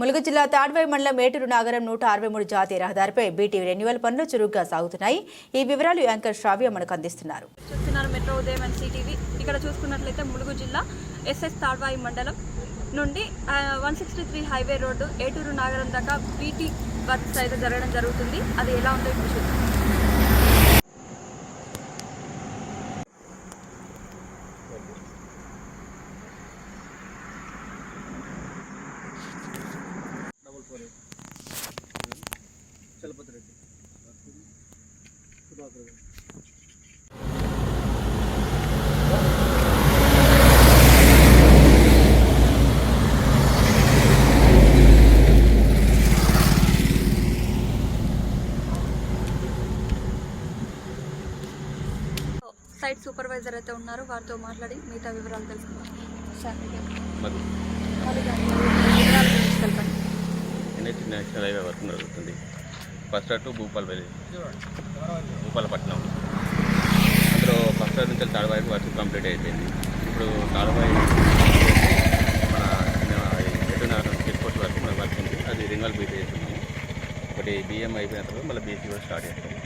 ములుగు జిల్లా తాడ్వాయి మండలం ఏటూరు నాగరం నూట అరవై మూడు జాతీయ రహదారిపై బీటీ రెన్యువల్ పనులు చురుగ్గా సాగుతున్నాయి. ఈ వివరాలు యాంకర్ శ్రావ్య మనకు అందిస్తున్నారు. చూస్తున్నారు మెట్రో ఉదయం అండ్ సిటీవీ. ఇక్కడ చూసుకున్నట్లయితే ములుగు జిల్లా ఎస్ఎస్ తాడ్వాయి మండలం నుండి one sixty three highway road Eturu Nagaram దాకా బీటీ వర్క్స్ అయితే జరగడం జరుగుతుంది. అది ఎలా ఉందో ఇప్పుడు చూద్దాం. సైట్ సూపర్వైజర్ అయితే ఉన్నారు. వారితో మాట్లాడి మిగతా వివరాలు తెలుసుకుందాం. సార్ వివరాల తెలపండి నేషనల్ హైవే వర్క్ జరుగుతుంది ఫస్ట్ టు భూపాలపల్లి భూపాలపట్నం. అందులో ఫస్ట్ నుంచి తాడవాయి వర్క్ కంప్లీట్ అయిపోయింది. ఇప్పుడు తాడవాయి మన ఎటునగరం చెక్ పోస్ట్ వరకు మన వర్క్ ఉంది. అది రిన్వాల్ బీటీ చేస్తున్నాము ఒకటి బియ్యం అయిపోయిన తర్వాత మళ్ళీ బీసీ కూడా స్టార్ట్ చేస్తాం